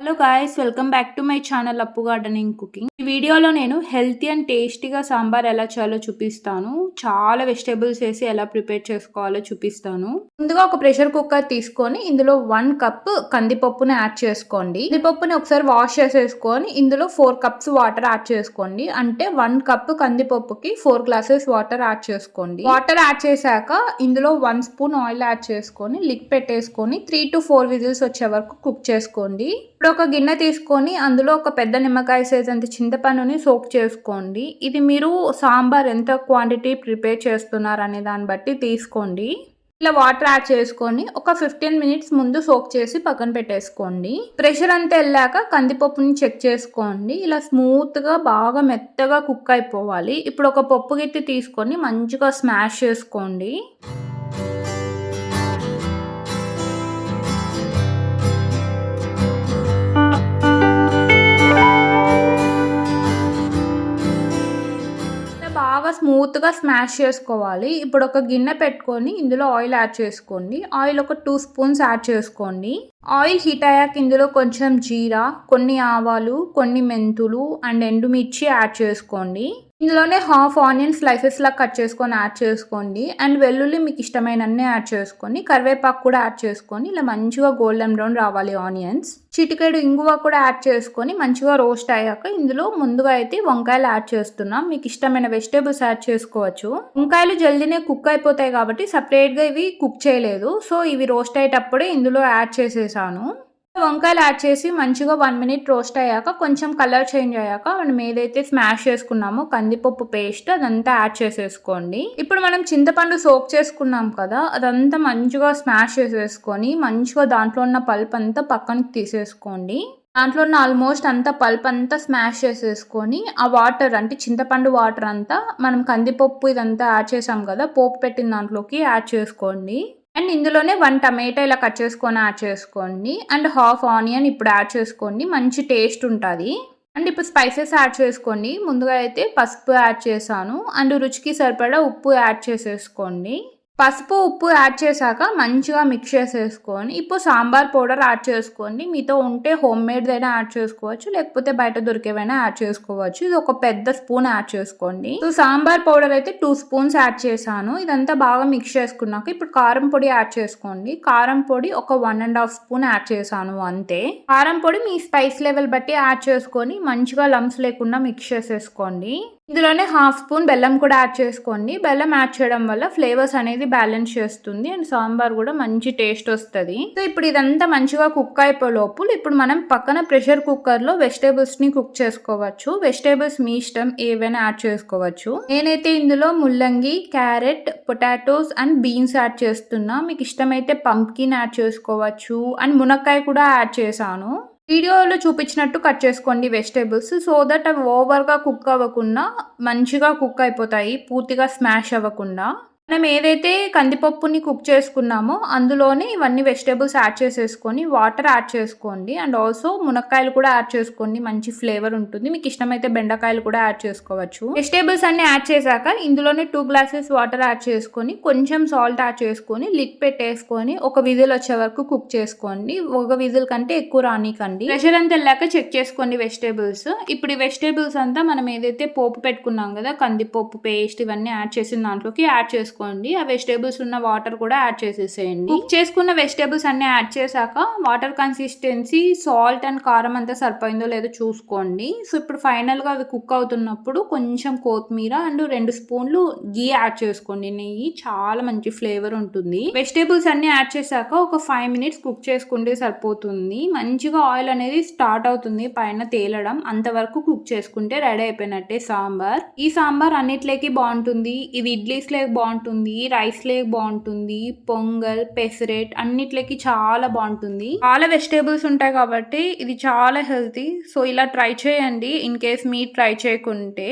Hello guys welcome back to my channel Appu gardening cooking ఈ వీడియోలో నేను healthy and టేస్టీగా సాంబార్ ఎలా చేయాలో చూపిస్తాను. చాలా వెజిటేబుల్స్ వేసి ఎలా ప్రిపేర్ చేసుకోవాలో చూపిస్తాను. ముందుగా ఒక ప్రెషర్ కుక్కర్ తీసుకొని ఇందులో వన్ కప్ కందిపప్పుని యాడ్ చేసుకోండి. కందిపప్పుని ఒకసారి వాష్ చేసేసుకొని ఇందులో ఫోర్ కప్స్ వాటర్ యాడ్ చేసుకోండి. అంటే వన్ కప్ కందిపప్పుకి ఫోర్ గ్లాసెస్ వాటర్ యాడ్ చేసుకోండి. వాటర్ యాడ్ చేశాక ఇందులో వన్ స్పూన్ ఆయిల్ యాడ్ చేసుకొని లిక్ పెట్టేసుకొని త్రీ టు ఫోర్ విజిల్స్ వచ్చే వరకు కుక్ చేసుకోండి. ఇప్పుడు ఒక గిన్నె తీసుకొని అందులో ఒక పెద్ద నిమ్మకాయ సైజ్ అంత చింతపండుని సోక్ చేసుకోండి. ఇది మీరు సాంబార్ ఎంత క్వాంటిటీ ప్రిపేర్ చేస్తున్నారు అనే దాన్ని బట్టి తీసుకోండి. ఇలా వాటర్ యాడ్ చేసుకొని ఒక ఫిఫ్టీన్ మినిట్స్ ముందు సోక్ చేసి పక్కన పెట్టేసుకోండి. ప్రెషర్ అంతా వెళ్ళాక కందిపప్పుని చెక్ చేసుకోండి. ఇలా స్మూత్గా బాగా మెత్తగా కుక్ అయిపోవాలి. ఇప్పుడు ఒక పప్పు గిత్తి తీసుకొని మంచిగా స్మాష్ చేసుకోండి. బాగా స్మూత్గా స్మాష్ చేసుకోవాలి. ఇప్పుడు ఒక గిన్నె పెట్టుకొని ఇందులో ఆయిల్ యాడ్ చేసుకోండి. ఆయిల్ ఒక టూ స్పూన్స్ యాడ్ చేసుకోండి. ఆయిల్ హీట్ అయ్యాక ఇందులో కొంచెం జీరా కొన్ని ఆవాలు కొన్ని మెంతులు అండ్ ఎండుమిర్చి యాడ్ చేసుకోండి. ఇందులోనే హాఫ్ ఆనియన్ స్లైసెస్ లా కట్ చేసుకొని యాడ్ చేసుకోండి. అండ్ వెల్లుల్లి మీకు ఇష్టమైన యాడ్ చేసుకొని కరివేపాకు కూడా యాడ్ చేసుకొని ఇలా మంచిగా గోల్డెన్ బ్రౌన్ రావాలి ఆనియన్స్ చిటికెడు ఇంగువ కూడా యాడ్ చేసుకొని మంచిగా రోస్ట్ అయ్యాక ఇందులో ముందుగా అయితే వంకాయలు యాడ్ చేస్తున్నాం. మీకు ఇష్టమైన వెజిటేబుల్స్ యాడ్ చేసుకోవచ్చు. వంకాయలు జల్దీనే కుక్ అయిపోతాయి కాబట్టి సపరేట్గా ఇవి కుక్ చేయలేదు. సో ఇవి రోస్ట్ అయ్యేటప్పుడే ఇందులో యాడ్ చేసేసాను. వంకాయలు యాడ్ చేసి మంచిగా వన్ మినిట్ రోస్ట్ అయ్యాక కొంచెం కలర్ చేంజ్ అయ్యాక మనం ఏదైతే స్మాష్ చేసుకున్నామో కందిపప్పు పేస్ట్ అదంతా యాడ్ చేసేసుకోండి. ఇప్పుడు మనం చింతపండు సోక్ చేసుకున్నాం కదా అదంతా మంచిగా స్మాష్ చేసేసుకొని మంచిగా దాంట్లో ఉన్న పల్ప్ అంతా పక్కనకి తీసేసుకోండి. దాంట్లో ఉన్న ఆల్మోస్ట్ అంతా పల్ప్ అంతా స్మాష్ చేసేసుకొని ఆ వాటర్ అంటే చింతపండు వాటర్ అంతా మనం కందిపప్పు ఇదంతా యాడ్ చేసాం కదా పోపు పెట్టిన దాంట్లోకి యాడ్ చేసుకోండి. అండ్ ఇందులోనే వన్ టమాటా ఇలా కట్ చేసుకొని యాడ్ చేసుకోండి. అండ్ హాఫ్ ఆనియన్ ఇప్పుడు యాడ్ చేసుకోండి. మంచి టేస్ట్ ఉంటుంది. అండ్ ఇప్పుడు స్పైసెస్ యాడ్ చేసుకోండి. ముందుగా అయితే పసుపు యాడ్ చేశాను. అండ్ రుచికి సరిపడా ఉప్పు యాడ్ చేసేసుకోండి. పసుపు ఉప్పు యాడ్ చేశాక మంచిగా మిక్స్ చేసేసుకొని ఇప్పుడు సాంబార్ పౌడర్ యాడ్ చేసుకోండి. మీతో ఉంటే హోమ్ మేడ్దైనా యాడ్ చేసుకోవచ్చు లేకపోతే బయట దొరికేవైనా యాడ్ చేసుకోవచ్చు. ఇది ఒక పెద్ద స్పూన్ యాడ్ చేసుకోండి. సో సాంబార్ పౌడర్ అయితే టూ స్పూన్స్ యాడ్ చేశాను. ఇదంతా బాగా మిక్స్ చేసుకున్నాక ఇప్పుడు కారం పొడి యాడ్ చేసుకోండి. కారం పొడి ఒక one and half spoon add చేశాను అంతే. కారం పొడి మీ స్పైస్ లెవెల్ బట్టి యాడ్ చేసుకొని మంచిగా లమ్స్ లేకుండా మిక్స్ చేసేసుకోండి. ఇందులోనే హాఫ్ స్పూన్ బెల్లం కూడా యాడ్ చేసుకోండి. బెల్లం యాడ్ చేయడం వల్ల ఫ్లేవర్స్ అనేది బ్యాలెన్స్ చేస్తుంది అండ్ సాంబార్ కూడా మంచి టేస్ట్ వస్తుంది. సో ఇప్పుడు ఇదంతా మంచిగా కుక్ అయిపోయే లోపు ఇప్పుడు మనం పక్కన ప్రెషర్ కుక్కర్లో వెజిటేబుల్స్ని కుక్ చేసుకోవచ్చు. వెజిటేబుల్స్ మీ ఇష్టం ఏవైనా యాడ్ చేసుకోవచ్చు. నేనైతే ఇందులో ముల్లంగి carrot potatoes and beans add చేస్తున్నా. మీకు ఇష్టమైతే పంప్కిన్ యాడ్ చేసుకోవచ్చు. అండ్ మునక్కాయ కూడా యాడ్ చేశాను. వీడియోలో చూపించినట్టు కట్ చేసుకోండి వెజిటేబుల్స్ సో దట్ అవి ఓవర్గా కుక్ అవ్వకుండా మంచిగా కుక్ అయిపోతాయి పూర్తిగా స్మాష్ అవ్వకుండా. మనం ఏదైతే కందిపప్పుని కుక్ చేసుకున్నామో అందులోనే ఇవన్నీ వెజిటేబుల్స్ యాడ్ చేసేసుకొని వాటర్ యాడ్ చేసుకోండి. అండ్ ఆల్సో మునక్కాయలు కూడా యాడ్ చేసుకోండి. మంచి ఫ్లేవర్ ఉంటుంది. మీకు ఇష్టమైతే బెండకాయలు కూడా యాడ్ చేసుకోవచ్చు. వెజిటేబుల్స్ అన్ని యాడ్ చేశాక ఇందులోనే టూ గ్లాసెస్ వాటర్ యాడ్ చేసుకొని కొంచెం సాల్ట్ యాడ్ చేసుకొని లిక్ పెట్టేసుకొని ఒక విజిల్ వచ్చే వరకు కుక్ చేసుకోండి. ఒక విజిల్ కంటే ఎక్కువ రానికండి. ప్రెషర్ అంతా వెళ్ళాక చెక్ చేసుకోండి వెజిటేబుల్స్. ఇప్పుడు ఈ వెజిటేబుల్స్ అంతా మనం ఏదైతే పోపు పెట్టుకున్నాం కదా కందిపప్పు పేస్ట్ ఇవన్నీ యాడ్ చేసిన దాంట్లోకి యాడ్ చేసుకోండి చేసుకోండి ఆ వెజిటేబుల్స్ ఉన్న వాటర్ కూడా యాడ్ చేసేసేయండి. కుక్ చేసుకున్న వెజిటేబుల్స్ అన్ని యాడ్ చేశాక వాటర్ కన్సిస్టెన్సీ సాల్ట్ అండ్ కారం అంతా సరిపోయిందో లేదో చూసుకోండి. సో ఇప్పుడు ఫైనల్గా అవి కుక్ అవుతున్నప్పుడు కొంచెం కొత్తిమీర అండ్ రెండు స్పూన్లు గీ యాడ్ చేసుకోండి. నెయ్యి చాలా మంచి ఫ్లేవర్ ఉంటుంది. వెజిటేబుల్స్ అన్ని యాడ్ చేశాక ఒక ఫైవ్ మినిట్స్ కుక్ చేసుకుంటే సరిపోతుంది. మంచిగా ఆయిల్ అనేది స్టార్ట్ అవుతుంది పైన తేలడం. అంతవరకు కుక్ చేసుకుంటే రెడీ అయిపోయినట్టే సాంబార్. ఈ సాంబార్ అన్నిట్లోకి బాగుంటుంది. ఇది ఇడ్లీస్ లేక బాగుంటుంది. బాగుంటుంది రైస్ లేక్ బాగుంటుంది పొంగల్ పెసరెట్ అన్నిట్లకి చాలా బాగుంటుంది. చాలా వెజిటేబుల్స్ ఉంటాయి కాబట్టి ఇది చాలా హెల్తీ. సో ఇలా ట్రై చేయండి ఇన్ కేస్ మీరు ట్రై చేయకుంటే.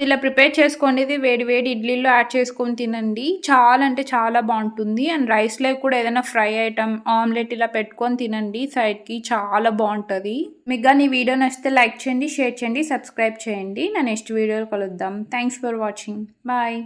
ఇలా ప్రిపేర్ చేసుకోండి ఇది వేడి వేడి ఇడ్లీలో యాడ్ చేసుకొని తినండి. చాలా అంటే చాలా బాగుంటుంది. అండ్ రైస్లో కూడా ఏదైనా ఫ్రై ఐటమ్ ఆమ్లెట్ ఇలా పెట్టుకొని తినండి. సైడ్కి చాలా బాగుంటుంది. మీకు కానీ ఈ వీడియో నచ్చితే లైక్ చేయండి షేర్ చేయండి సబ్స్క్రైబ్ చేయండి. నా నెక్స్ట్ వీడియోలో కలుద్దాం. Thanks for watching. బాయ్.